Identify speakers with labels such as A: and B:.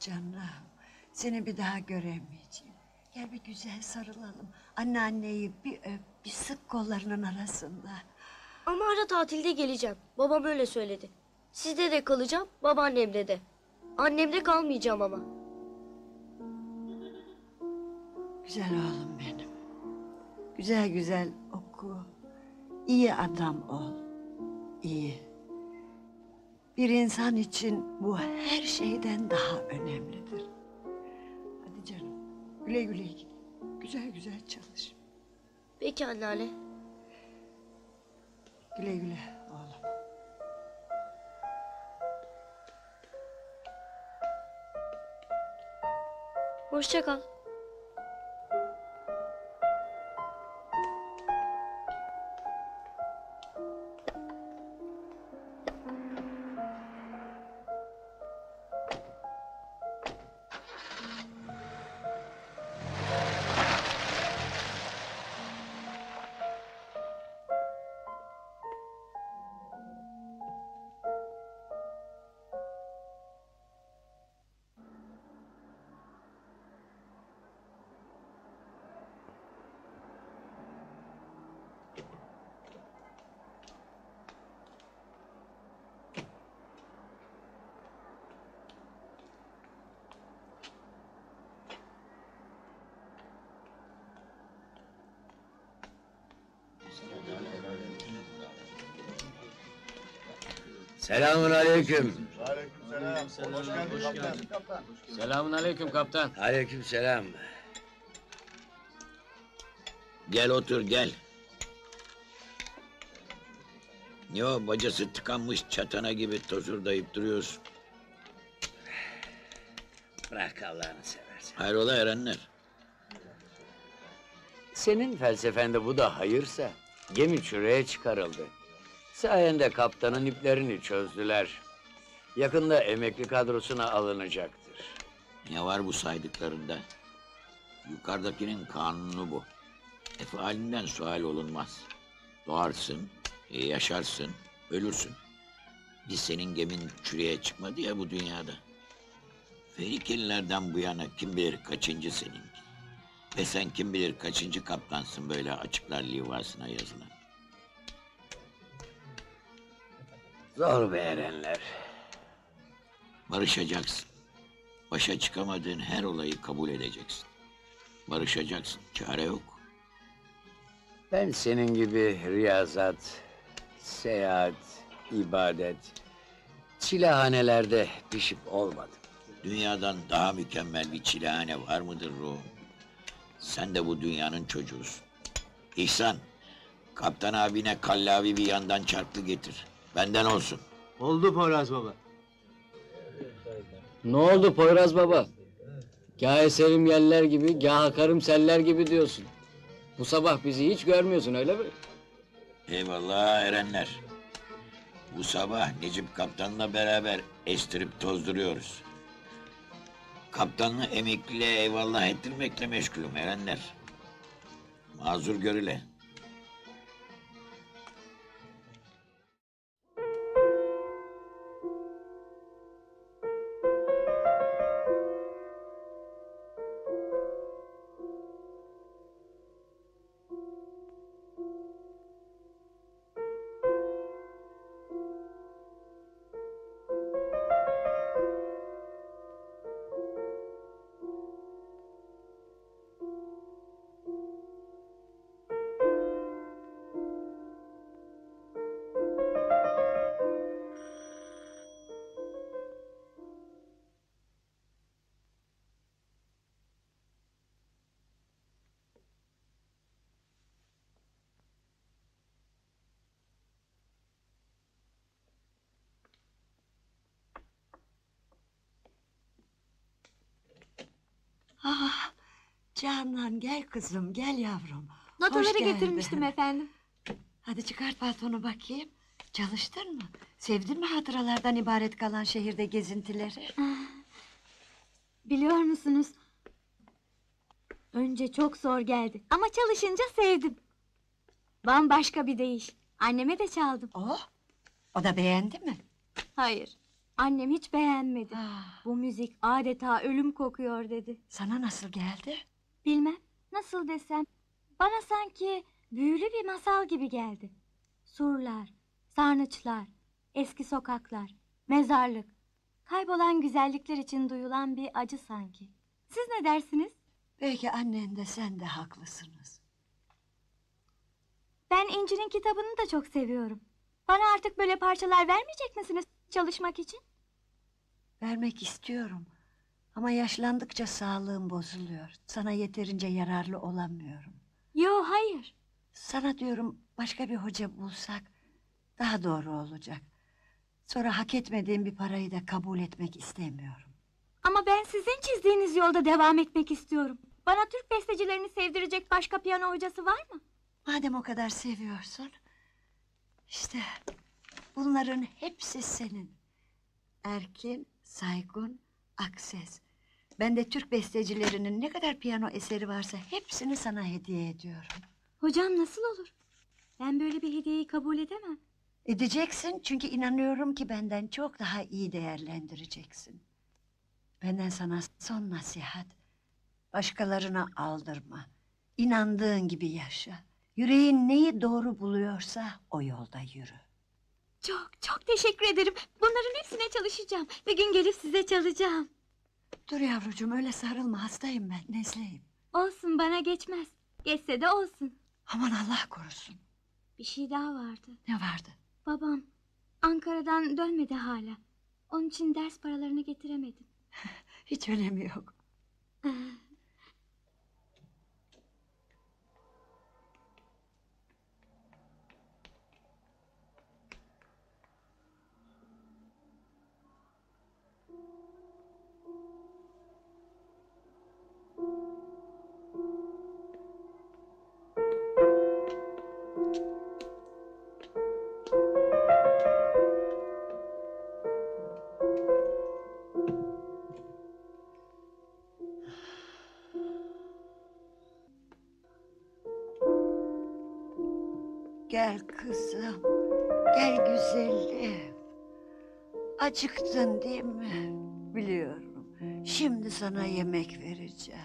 A: canım. Seni bir daha göremeyeceğim. Gel bir güzel sarılalım. Anneanneyi bir öp, bir sık kollarının arasında.
B: Ama ara tatilde geleceğim. Babam öyle söyledi. Sizde de kalacağım, babaannemde de. Annemde kalmayacağım ama.
A: Güzel oğlum benim. Güzel güzel oku. İyi adam ol. İyi. Bir insan için bu her şeyden daha önemlidir. Hadi canım. Güle güle git. Güzel güzel çalış.
B: Peki anneanne.
A: Güle güle oğlum.
B: Hoşça kal.
C: Selamun aleyküm.
D: Aleykümselam. Hoş geldin kaptan.
E: Selamun aleyküm kaptan.
C: Aleyküm selam. Gel otur gel. Ne o bacası tıkanmış çatana gibi tozurdayıp duruyorsun.
F: Bırak Allah'ını seversen.
C: Hayrola erenler?
F: Senin felsefende bu da hayırsa gemi çürüye çıkarıldı. Sayende kaptanın iplerini çözdüler. Yakında emekli kadrosuna alınacaktır.
C: Ne var bu saydıklarında? Yukarıdakinin kanunu bu. Efalinden sual olunmaz. Doğarsın, e, yaşarsın, ölürsün. Biz senin gemin çürüye çıkmadı ya bu dünyada. Ferikelilerden bu yana kim bilir kaçıncı seninki. Ve sen kim bilir kaçıncı kaptansın böyle açıklar livasına yazılan.
F: Zor be erenler.
C: Barışacaksın. Başa çıkamadığın her olayı kabul edeceksin. Barışacaksın. Çare yok.
F: Ben senin gibi riyazat, seyahat, ibadet, çilehanelerde pişip olmadım.
C: Dünyadan daha mükemmel bir çilehane var mıdır ruhum? Sen de bu dünyanın çocuğusun. İhsan, kaptan abine kallavi bir yandan çarklı getir. Benden olsun.
E: Oldu Poyraz baba.
F: Ne oldu Poyraz baba? Gâh eserim yeller gibi, gâh akarım seller gibi diyorsun. Bu sabah bizi hiç görmüyorsun öyle mi?
C: Eyvallah erenler. Bu sabah Necip kaptanla beraber estirip tozduruyoruz. Kaptanını emekliliğe eyvallah ettirmekle meşgulüm erenler. Mazur görüle.
A: Ah, Canan gel kızım gel yavrum.
G: Notaları
A: geldin.
G: getirmiştim efendim.
A: Hadi çıkart paltonu bakayım. Çalıştın mı? Sevdin mi hatıralardan ibaret kalan şehirde gezintileri?
G: Biliyor musunuz? Önce çok zor geldi ama çalışınca sevdim. Bambaşka bir deyiş. Anneme de çaldım.
A: Oh, o da beğendi mi?
G: Hayır. Annem hiç beğenmedi.
A: Ah,
G: Bu müzik adeta ölüm kokuyor dedi.
A: sana nasıl geldi?
G: Bilmem nasıl desem bana sanki büyülü bir masal gibi geldi. Surlar, sarnıçlar, eski sokaklar, mezarlık, kaybolan güzellikler için duyulan bir acı sanki. Siz ne dersiniz?
A: Belki annen de sen de haklısınız.
G: Ben İnci'nin kitabını da çok seviyorum. Bana artık böyle parçalar vermeyecek misiniz çalışmak için?
A: Vermek istiyorum. Ama yaşlandıkça sağlığım bozuluyor. Sana yeterince yararlı olamıyorum.
G: Yo hayır.
A: Sana diyorum başka bir hoca bulsak daha doğru olacak. Sonra hak etmediğim bir parayı da kabul etmek istemiyorum.
G: Ama ben sizin çizdiğiniz yolda devam etmek istiyorum. Bana Türk bestecilerini sevdirecek başka piyano hocası var mı?
A: Madem o kadar seviyorsun, işte bunların hepsi senin. Erkin, Saygun, Akses. Ben de Türk bestecilerinin ne kadar piyano eseri varsa hepsini sana hediye ediyorum.
G: Hocam nasıl olur? Ben böyle bir hediyeyi kabul edemem.
A: Edeceksin çünkü inanıyorum ki benden çok daha iyi değerlendireceksin. Benden sana son nasihat. Başkalarına aldırma. İnandığın gibi yaşa. Yüreğin neyi doğru buluyorsa o yolda yürü.
G: Çok çok teşekkür ederim. Bunların hepsine çalışacağım. Bir gün gelip size çalacağım.
A: Dur yavrucuğum öyle sarılma hastayım ben nezleyim.
G: Olsun bana geçmez. Geçse de olsun.
A: Aman Allah korusun.
G: Bir şey daha vardı.
A: Ne vardı?
G: Babam Ankara'dan dönmedi hala. Onun için ders paralarını getiremedim.
A: Hiç önemi yok. Gel kızım. Gel güzelim. Acıktın değil mi? Biliyorum. Şimdi sana yemek vereceğim.